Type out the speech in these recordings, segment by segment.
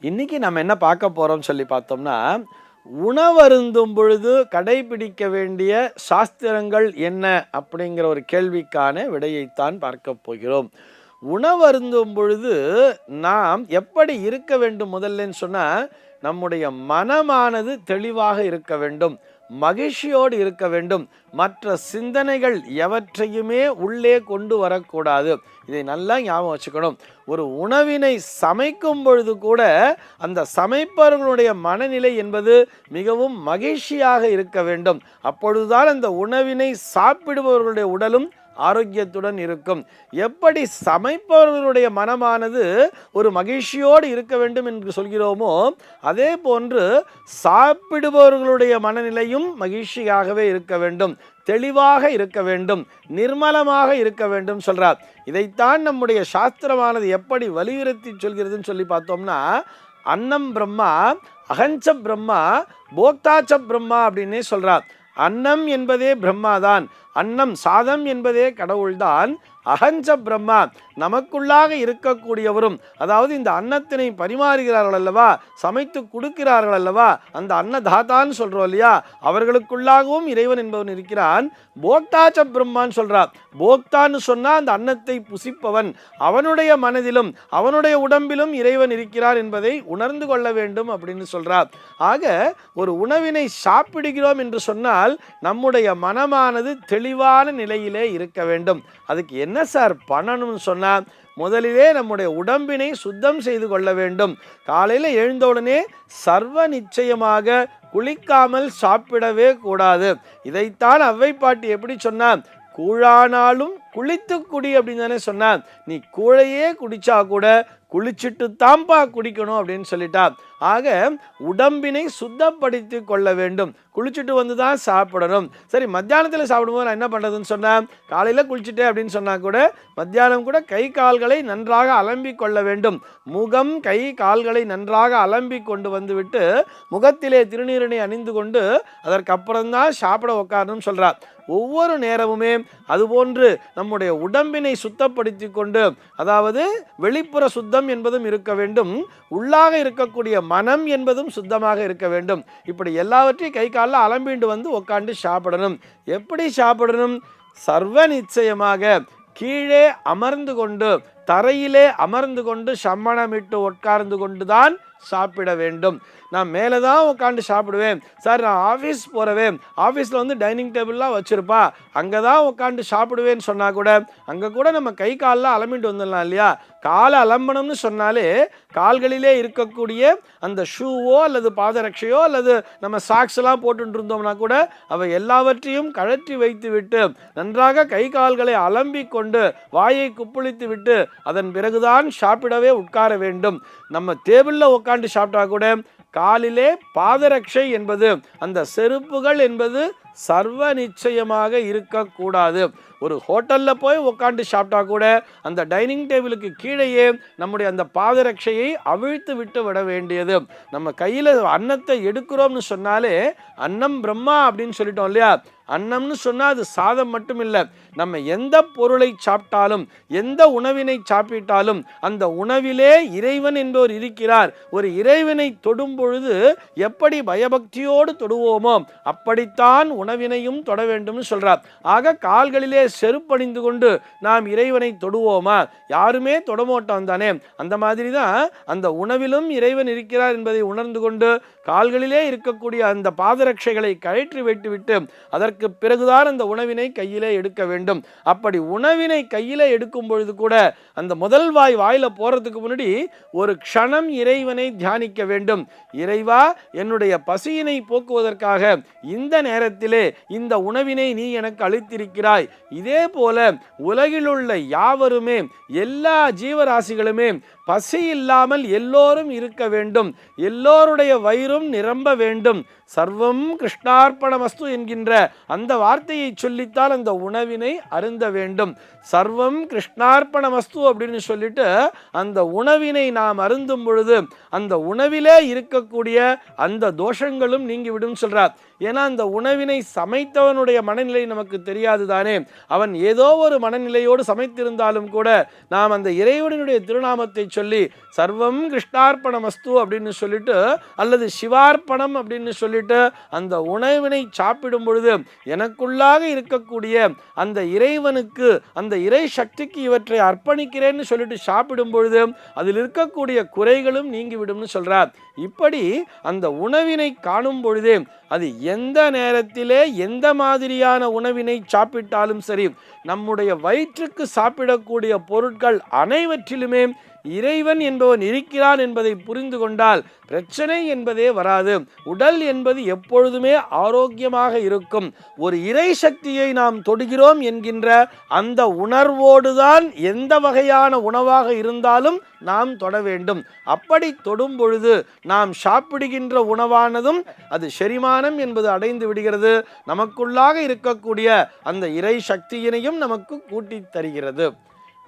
இன்னைக்கு நம்ம என்ன பார்க்க போகிறோம்னு சொல்லி பார்த்தோம்னா உணவருந்தும் பொழுது கடைபிடிக்க வேண்டிய சாஸ்திரங்கள் என்ன அப்படிங்கிற ஒரு கேள்விக்கான விடையைத்தான் பார்க்க போகிறோம். உணவருந்தும் பொழுது நாம் எப்படி இருக்க வேண்டும் முதல்லன்னு சொன்னால் நம்முடைய மனமானது தெளிவாக இருக்க வேண்டும். மகிழ்ச்சியோடு இருக்க வேண்டும். மற்ற சிந்தனைகள் எவற்றையுமே உள்ளே கொண்டு வரக்கூடாது. இதை நல்லா ஞாபகம் வச்சுக்கணும். ஒரு உணவினை சமைக்கும் பொழுது கூட அந்த சமைப்பவர்களுடைய மனநிலை என்பது மிகவும் மகிழ்ச்சியாக இருக்க வேண்டும். அப்பொழுதுதான் அந்த உணவினை சாப்பிடுபவர்களுடைய உடலும் ஆரோக்கியத்துடன் இருக்கும். எப்படி சமைப்பவர்களுடைய மனமானது ஒரு மகிழ்ச்சியோடு இருக்க வேண்டும் என்று சொல்கிறோமோ அதே போன்று சாப்பிடுபவர்களுடைய மனநிலையும் மகிழ்ச்சியாகவே இருக்க வேண்டும். தெளிவாக இருக்க வேண்டும். நிர்மலமாக இருக்க வேண்டும் சொல்கிறார் இதைத்தான் நம்முடைய சாஸ்திரமானது எப்படி வலியுறுத்தி சொல்கிறதுன்னு சொல்லி பார்த்தோம்னா அன்னம் பிரம்மா அகஞ்ச பிரம்மா போக்தாச்ச பிரம்மா அப்படின்னே சொல்கிறார் அன்னம் என்பதே பிரம்மாதான். அன்னம் சாதம் என்பதே கடவுள்தான். அகஞ்ச பிரம்மா நமக்குள்ளாக இருக்கக்கூடியவரும் அதாவது இந்த அன்னத்தினை பரிமாறுகிறார்கள் அல்லவா சமைத்து கொடுக்கிறார்கள் அல்லவா அந்த அன்னதாத்தான்னு சொல்கிறோம் இல்லையா அவர்களுக்குள்ளாகவும் இறைவன் என்பவன் இருக்கிறான். போக்தாச்ச பிரம்மான்னு சொல்கிறார் போக்தான்னு சொன்னால் அந்த அன்னத்தை புசிப்பவன். அவனுடைய மனதிலும் அவனுடைய உடம்பிலும் இறைவன் இருக்கிறார் என்பதை உணர்ந்து கொள்ள வேண்டும் அப்படின்னு சொல்கிறார் ஆக ஒரு உணவினை சாப்பிடுகிறோம் என்று சொன்னால் நம்முடைய மனமானது தெளிவான நிலையிலே இருக்க வேண்டும். அதுக்கு என்ன என்ன சார் பண்ணணும்னு சொன்னால் முதலிலே நம்முடைய உடம்பினை சுத்தம் செய்து கொள்ள வேண்டும். காலையில் எழுந்தவுடனே சர்வ நிச்சயமாக குளிக்காமல் சாப்பிடவே கூடாது. இதைத்தான் அவ்வை பாட்டி எப்படி சொன்னான் கூழானாலும் குளித்து குடி அப்படின்னு தானே சொன்னான் நீ கூழையே குடிச்சா கூட குளிச்சுட்டு தான்ப்பா குடிக்கணும் அப்படின்னு சொல்லிட்டா. ஆக உடம்பினை சுத்தப்படுத்தி கொள்ள வேண்டும். குளிச்சுட்டு வந்து தான் சாப்பிடணும். சரி மத்தியானத்தில் சாப்பிடும்போது நான் என்ன பண்ணுறதுன்னு சொன்னேன் காலையில் குளிச்சுட்டேன் அப்படின்னு சொன்னால் கூட மத்தியானம் கூட கை கால்களை நன்றாக அலம்பி கொள்ள வேண்டும். முகம் கை கால்களை நன்றாக அலம்பி கொண்டு வந்துவிட்டு முகத்திலே திருநீரினை அணிந்து கொண்டு அதற்கப்புறம்தான் சாப்பிட உட்காரணும்னு சொல்கிறார் ஒவ்வொரு நேரமுமே அதுபோன்று நம்முடைய உடம்பினை சுத்தப்படுத்தி கொண்டு அதாவது வெளிப்புற சுத்தம் என்பதும் இருக்க வேண்டும் உள்ளாக இருக்கக்கூடிய மனம் என்பதும் சுத்தமாக இருக்க வேண்டும். இப்படி எல்லாவற்றையும் கை காலில் அலம்பிண்டு வந்து உட்காந்து சாப்பிடணும். எப்படி சாப்பிடணும்? சர்வ நிச்சயமாக கீழே அமர்ந்து கொண்டு தரையிலே அமர்ந்து கொண்டு சம்மணமிட்டு உட்கார்ந்து கொண்டு தான் சாப்பிட வேண்டும். நான் மேலே தான் உட்காந்து சாப்பிடுவேன். சார் நான் ஆஃபீஸ் போகிறவேன் ஆஃபீஸில் வந்து டைனிங் டேபிள்லாம் வச்சுருப்பா. அங்கே தான் உட்காந்து சாப்பிடுவேன்னு சொன்னால் கூட அங்கே கூட நம்ம கை காலில் அலம்பிட்டு வந்துடலாம் இல்லையா? காலை அலம்பணும்னு சொன்னாலே கால்களிலே இருக்கக்கூடிய அந்த ஷூவோ அல்லது பாதரட்சையோ அல்லது நம்ம சாக்ஸ் எல்லாம் போட்டுட்டு இருந்தோம்னா கூட அவை எல்லாவற்றையும் கழற்றி வைத்து விட்டு நன்றாக கை கால்களை அலம்பி கொண்டு வாயை குப்புளித்து விட்டு அதன் பிறகுதான் சாப்பிடவே உட்கார வேண்டும். நம்ம டேபிளில் உட்காந்து சாப்பிட்டா கூட காலிலே பாதரட்சை என்பது அந்த செருப்புகள் என்பது சர்வ நிச்சயமாக இருக்கக்கூடாது. ஒரு ஹோட்டலில் போய் உட்காந்து சாப்பிட்டா கூட அந்த டைனிங் டேபிளுக்கு கீழேயே நம்முடைய அந்த பாதரட்சையை அவிழ்த்து விட்டு விட வேண்டியது. நம்ம கையில் அன்னத்தை எடுக்கிறோம்னு சொன்னாலே அன்னம் பிரம்மா அப்படின்னு சொல்லிட்டோம் இல்லையா? அன்னம்னு சொன்னால் அது சாதம் மட்டும் இல்லை நம்ம எந்த பொருளை சாப்பிட்டாலும் எந்த உணவினை சாப்பிட்டாலும் அந்த உணவிலே இறைவன் என்பவர் இருக்கிறார். ஒரு இறைவனை தொடும் பொழுது எப்படி பயபக்தியோடு தொடுவோமோ அப்படித்தான் உணவினையும் தொட வேண்டும்னு சொல்றார். ஆக கால்களிலே செருப்பணிந்து கொண்டு நாம் இறைவனை தொடுவோமா? யாருமே தொடமாட்டோம் தானே. அந்த மாதிரி தான் அந்த உணவிலும் இறைவன் இருக்கிறார் என்பதை உணர்ந்து கொண்டு கால்களிலே இருக்கக்கூடிய அந்த பாதரட்சைகளை கழற்றி வைத்துவிட்டு அதற்கு பிறகுதான் அந்த உணவினை கையிலே எடுக்க வேண்டும். அப்படி உணவினை கையிலே எடுக்கும் பொழுது கூட அந்த முதல் வாய் வாயில போறதுக்கு முன்னாடி ஒரு க்ஷணம் இறைவனை தியானிக்க வேண்டும். இறைவா என்னுடைய பசியினை போக்குவதற்காக இந்த நேரத்தில் இந்த உணவினை நீ எனக்கு அளித்திருக்கிறாய். இதே போல உலகிலுள்ள யாவருமே எல்லா ஜீவராசிகளுமே பசி இல்லாமல் எல்லோரும் இருக்க வேண்டும். எல்லோருடைய வயிறும் நிரம்ப வேண்டும். சர்வம் கிருஷ்ணார்ப்பணமஸ்து என்கின்ற அந்த வார்த்தையை சொல்லித்தான் அந்த உணவினை அருந்த வேண்டும். சர்வம் கிருஷ்ணார்ப்பணமஸ்து அப்படின்னு சொல்லிட்டு அந்த உணவினை நாம் அருந்தும் பொழுது அந்த உணவிலே இருக்கக்கூடிய அந்த தோஷங்களும் நீங்கிவிடும் சொல்கிறார் ஏன்னா அந்த உணவினை சமைத்தவனுடைய மனநிலை நமக்கு தெரியாது தானே. அவன் ஏதோ ஒரு மனநிலையோடு சமைத்திருந்தாலும் கூட நாம் அந்த இறைவனுடைய திருநாமத்தை சொல்லி சர்வம் கிருஷ்ணார்ப்பணமஸ்து அப்படின்னு சொல்லிட்டு அல்லது சிவார்ப்பணம் அப்படின்னு சொல்லிட்டு அந்த உணவினை சாப்பிடும் பொழுது எனக்குள்ளாக இருக்கக்கூடிய அந்த இறைவனுக்கு அந்த இறை சக்திக்கு இவற்றை அர்ப்பணிக்கிறேன்னு சொல்லிட்டு சாப்பிடும் பொழுது அதில் இருக்கக்கூடிய குறைகளும் நீங்கிவிடும்னு சொல்கிறார் இப்படி அந்த உணவினை காணும் பொழுதே அது எந்த நேரத்திலே எந்த மாதிரியான உணவினை சாப்பிட்டாலும் சரி நம்முடைய வயிற்றுக்கு சாப்பிடக்கூடிய பொருட்கள் அனைவற்றிலுமே இறைவன் என்பவன் இருக்கிறான் என்பதை புரிந்து கொண்டால் பிரச்சனை என்பதே வராது. உடல் என்பது எப்பொழுதுமே ஆரோக்கியமாக இருக்கும். ஒரு இறை சக்தியை நாம் தொடுகிறோம் என்கின்ற அந்த உணர்வோடுதான் எந்த வகையான உணவாக இருந்தாலும் நாம் தொட வேண்டும். அப்படி தொடும் பொழுது நாம் சாப்பிடுகின்ற உணவானதும் அது செரிமானம் என்பது அடைந்து விடுகிறது. நமக்குள்ளாக இருக்கக்கூடிய அந்த இறை சக்தியினையும் நமக்கு கூட்டித் தருகிறது.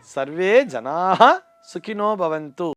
சர்வே ஜனாக సుఖినో భవంతు.